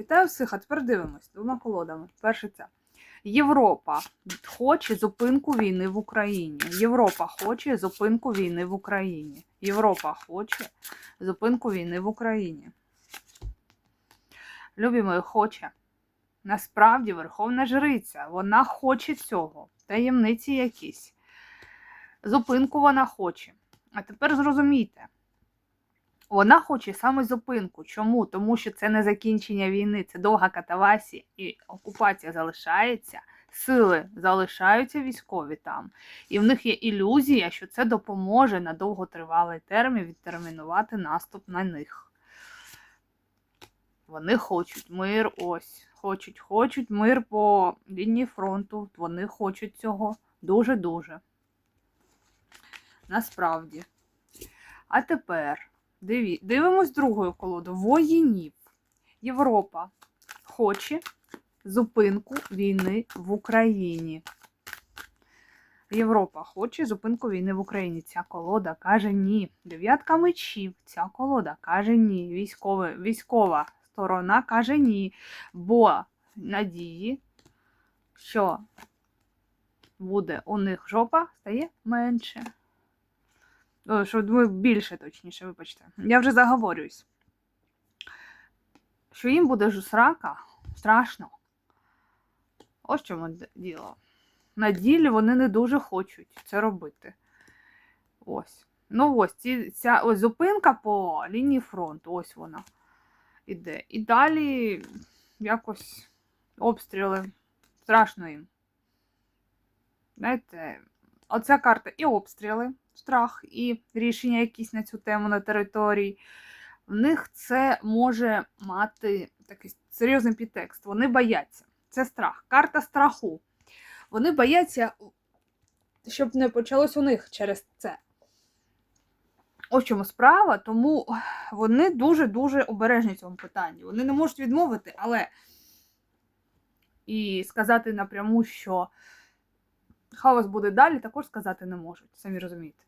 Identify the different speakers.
Speaker 1: Вітаю всіх, а тепер дивимось двома колодами. Перше це. Європа хоче зупинку війни в Україні. Європа хоче зупинку війни в Україні. Європа хоче зупинку війни в Україні. Любі мої, хоче. Насправді Верховна Жриця, вона хоче цього. Таємниці якісь. Зупинку вона хоче. А тепер зрозумійте. Вона хоче саме зупинку. Чому? Тому що це не закінчення війни, це довга катавасія і окупація залишається, сили залишаються військові там. І в них є ілюзія, що це допоможе на довготривалий термін відтермінувати наступ на них. Вони хочуть мир, ось. Хочуть, хочуть мир по лінії фронту. Вони хочуть цього дуже-дуже. Насправді. А тепер. Диві, дивимось другою колоду. Воїнів. Європа хоче зупинку війни в Україні. Європа хоче зупинку війни в Україні. Ця колода каже ні. Дев'ятка мечів. Ця колода каже ні. Військове, військова сторона каже ні. Бо надії, що буде у них жопа, стає менше. Що ми більше точніше, вибачте. Я вже заговорююсь. Що їм буде ж срака страшно. Ось чому діло. На ділі вони не дуже хочуть це робити. Ось. Ну ось ці, ця ось зупинка по лінії фронту. Ось вона іде. І далі якось обстріли. Страшно їм. Знаєте, оця карта і обстріли, страх, і рішення якісь на цю тему на території. В них це може мати такий серйозний підтекст. Вони бояться. Це страх. Карта страху. Вони бояться, щоб не почалось у них через це. Ось чому справа, тому вони дуже-дуже обережні в цьому питанні. Вони не можуть відмовити, але і сказати напряму, що хаос буде далі, також сказати не можуть, самі розумієте.